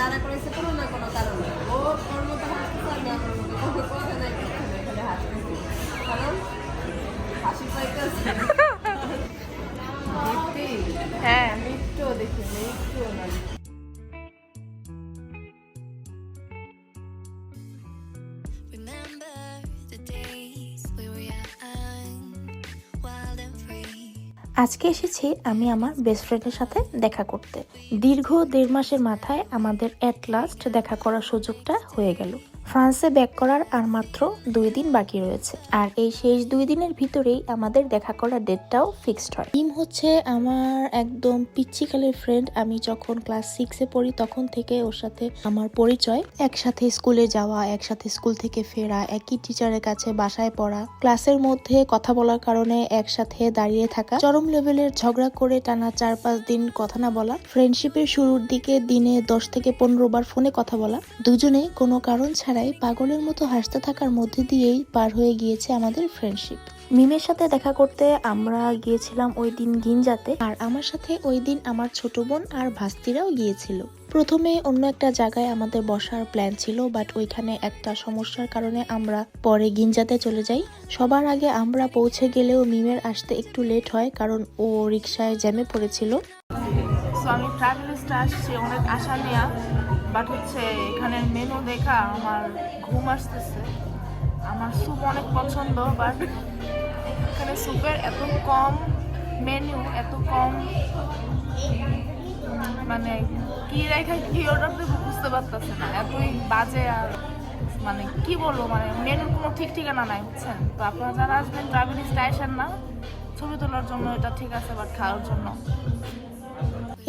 দাঁড়া করেছে কোনো না কোনো কারণে। ও ওর মতো হাসতেছে আমি আমার মতো। কোনো কথা নাই এখানে হাসতেছি। কারণ হাসি পাইতেছে। হ্যাঁ মৃত্যু দেখি মৃত্যু না। আজকে এসেছি আমি আমার বেস্ট ফ্রেন্ডের সাথে দেখা করতে। দীর্ঘ দেড় মাসের মাথায় আমাদের অ্যাট লাস্ট দেখা করার সুযোগটা হয়ে গেল। ফ্রান্সে ব্যাক করার আর মাত্র দুই দিন বাকি রয়েছে। আর এই শেষ দুই দিনের ভিতরেই আমাদের দেখা করার ডেটটাও ফিক্সড হয়। টিম হচ্ছে আমার একদম পিচ্ছিকালের ফ্রেন্ড আমি যখন ক্লাস সিক্সে পড়ি, তখন থেকে ওর সাথে আমার পরিচয়। একসাথে স্কুলে যাওয়া, একসাথে স্কুল থেকে ফেরা, একই টিচারের কাছে বাসায় পড়া। ক্লাসের মধ্যে কথা বলার কারণে একসাথে দাঁড়িয়ে থাকা। চরম লেভেলের ঝগড়া করে টানা চার পাঁচ দিন কথা না বলা। ফ্রেন্ডশিপের শুরুর দিকে দিনে দশ থেকে পনেরো বার ফোনে কথা বলা। দুজনে কোনো কারণ ছাড়াই পাগলের মতো হাসতে থাকার মধ্যে দিয়েই পার হয়ে গিয়েছে আমাদের ফ্রেন্ডশিপ মিমের সাথে দেখা করতে আমরা গিয়েছিলাম ওই দিন গিনজাতে, আর আমার সাথে ওই দিন আমার ছোট বোন আর ভাস্তিরাও গিয়েছিল। প্রথমে অন্য একটা জায়গায় আমাদের বসার প্ল্যান ছিল বাট ওইখানে একটা সমস্যার কারণে আমরা পরে গিনজাতে চলে যাই। সবার আগে আমরা পৌঁছে গেলেও মিমের আসতে একটু লেট হয়, কারণ ও রিক্সায় জ্যামে পড়েছিল। আমি আসছি অনেক আশা বাট হচ্ছে এখানের মেনু দেখা আমার ঘুম আসতেছে। আমার স্যুপ অনেক পছন্দ বাট এখানে স্যুপের এত কম মেনু এত কম মানে কি রেখা কি অর্ডার দেবো বুঝতে পারতেছে না। এতই বাজে আর মানে কি বলব মানে মেনুর কোনো ঠিক ঠিকানা নাই, বুঝছেন? তো আপনারা যারা আসবেন ট্রাভেলিস্টে আসেন না, ছবি তোলার জন্য এটা ঠিক আছে বাট খাওয়ার জন্য।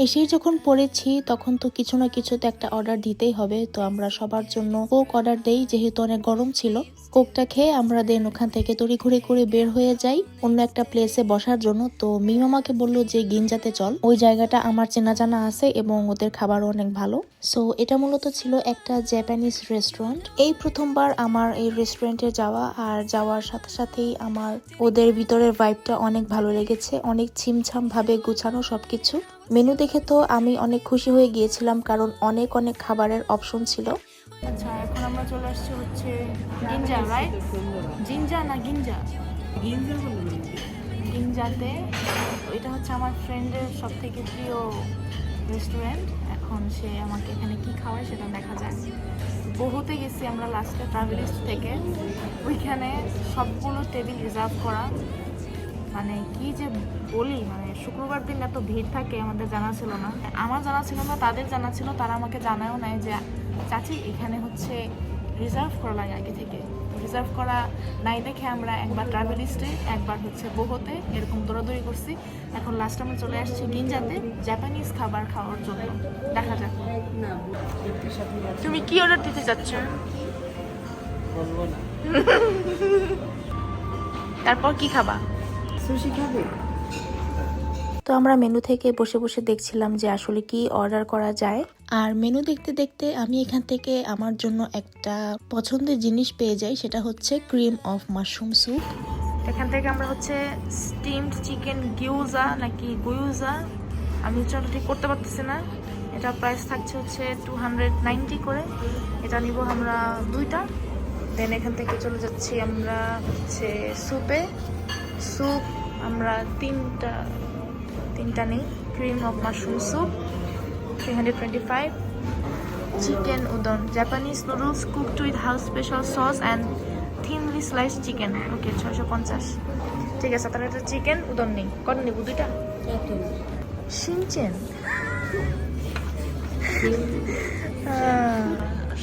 এসেই যখন পড়েছি, তখন তো কিছু না কিছু তো একটা অর্ডার দিতেই হবে। তো আমরা সবার জন্য কোক অর্ডার দেই, যেহেতু অনেক গরম ছিল। কোকটা খেয়ে আমরা দেন ওখান থেকে তড়ি ঘুরে করে বের হয়ে যাই অন্য একটা প্লেসে বসার জন্য। তো মিমামাকে বলল যে গিনজাতে চল। ওই জায়গাটা আমার চেনা জানা আছে এবং ওদের খাবারও অনেক ভালো। সো এটা মূলত ছিল একটা জাপানিজ রেস্টুরেন্ট এই প্রথমবার আমার এই রেস্টুরেন্টে যাওয়া আর যাওয়ার সাথে সাথেই আমার ওদের ভিতরের ভাইবটা অনেক ভালো লেগেছে। অনেক ছিমছাম ভাবে গুছানো সবকিছু। মেনু দেখে তো আমি অনেক খুশি হয়ে গিয়েছিলাম কারণ অনেক অনেক খাবারের অপশন ছিল। আচ্ছা এখন আমরা চলে আসছি হচ্ছে গিঞ্জা রাইট জিঞ্জা না গিঞ্জা? গিঞ্জাতে এটা হচ্ছে আমার ফ্রেন্ডের সব থেকে প্রিয় রেস্টুরেন্ট এখন সে আমাকে এখানে কি খাওয়ায় সেটা দেখা যায় বহুতে গেছি আমরা লাস্টে ট্রাভেলিস্ট থেকে। ওইখানে সবগুলো টেবিল রিজার্ভ করা। মানে কি যে বলি মানে শুক্রবার দিন এত ভিড় থাকে আমাদের জানা ছিল না। আমার জানা ছিল না তাদের জানা ছিল তারা আমাকে জানায়ও নাই যে চাচি এখানে হচ্ছে রিজার্ভ করা লাগে আগে থেকে। রিজার্ভ করা নাই দেখে আমরা একবার ট্রাভেলিস্টে একবার হচ্ছে বহুতে এরকম দৌড়াদৌড়ি করছি। এখন লাস্ট আমরা চলে আসছি গিঞ্জাতে জাপানিজ খাবার খাওয়ার জন্য। দেখা যাক। তুমি কি অর্ডার দিতে চাচ্ছ তারপর কি খাবা? সুশি খাবে? তো আমরা মেনু থেকে বসে বসে দেখছিলাম যে আসলে কি অর্ডার করা যায়। আর মেনু দেখতে দেখতে আমি এখান থেকে আমার জন্য একটা পছন্দের জিনিস পেয়ে যাই সেটা হচ্ছে ক্রিম অফ মাশরুম স্যুপ এখান থেকে আমরা হচ্ছে স্টিমড চিকেন গিউজা নাকি গুইউজা আমি উচ্চারণ ঠিক করতে পারতেছি না। এটা প্রাইস থাকছে হচ্ছে টু হান্ড্রেড নাইনটি করে। এটা নিব আমরা দুইটা। দেন এখান থেকে চলে যাচ্ছি আমরা হচ্ছে স্যুপে স্যুপ আমরা তিনটা তিনটা নেই cream of mushroom soup three hundred twenty five chicken udon Japanese noodles cooked with house special sauce and thinly slice chicken okay ছয়শো পঞ্চাশ। ঠিক আছে তাহলে একটা চিকেন উদন নেই। কত নেব দুইটা? শিনচেন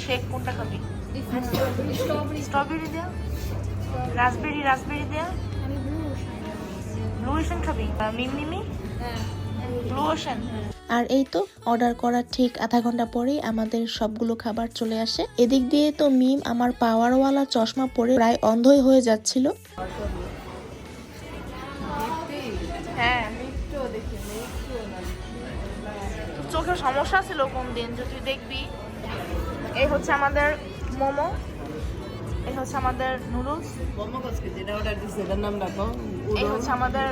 শেক কোনটা খাবি? স্ট্রবেরি দেয়া? রাসবেরি রাসবেরি দেয়া? খাবি মিম আর এই তো অর্ডার করার ঠিক আধা ঘণ্টা পরেই আমাদের সবগুলো খাবার চলে আসে। এদিক দিয়ে তো মিম আমার পাওয়ারওয়ালা চশমা পরে প্রায় অন্ধই হয়ে যাচ্ছিল। হ্যাঁ চোখের সমস্যা ছিল কোন দিন যে তুই দেখবি। এই হচ্ছে আমাদের মোমো। এই হচ্ছে আমাদের নুডলস। যেটা অর্ডার দিচ্ছে এটার নাম রাখো। এই হচ্ছে আমাদের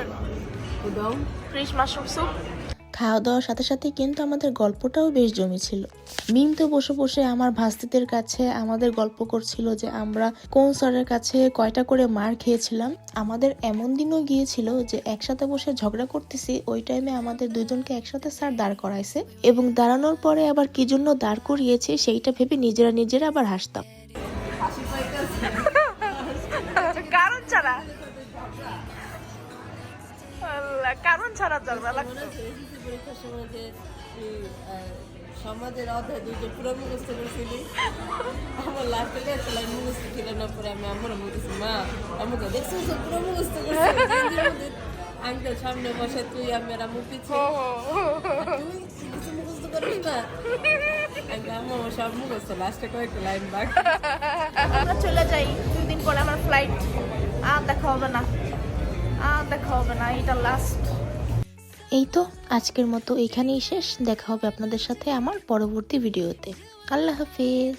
উদং ফ্রিশ মাশরুম স্যুপ। খাওয়া দাওয়ার সাথে সাথে কিন্তু আমাদের গল্পটাও বেশ জমেছিল। মিম তো বসে বসে আমার ভাস্তিদের কাছে আমাদের গল্প করছিল যে আমরা কোন স্যারের কাছে কয়টা করে মার খেয়েছিলাম। আমাদের এমন দিনও গিয়েছিল যে একসাথে বসে ঝগড়া করতেছি ওই টাইমে আমাদের দুজনকে একসাথে স্যার দাঁড় করাইছে। এবং দাঁড়ানোর পরে আবার কি জন্য দাঁড় করিয়েছে সেইটা ভেবে নিজেরা নিজেরা আবার হাসতাম। ছাড়া চলবে পরীক্ষার সময় যে সমাজের অধ্যায় দুইটা পুরো মুখস্থ করছিলি। আমার লাস্টে একটা লাইন মুখস্থ ছিল না পরে আমি আমার বলতেছি মা আমাকে দেখছ তো পুরো মুখস্থ করছি? আঙ্কেল সামনে বসে তুই আমি আর আমু পিছিয়ে তুই কিছু মুখস্থ করিস না? আমি আম্মু সব মুখস্থ লাস্টে কয়েকটা লাইন বাকি। আমরা চলে যাই। দুই দিন পরে আমার ফ্লাইট আর দেখা হবে না। আর দেখা হবে না এটা লাস্ট এই তো আজকের মতো এখানেই শেষ। দেখা হবে আপনাদের সাথে আমার পরবর্তী ভিডিওতে। আল্লাহ হাফিজ।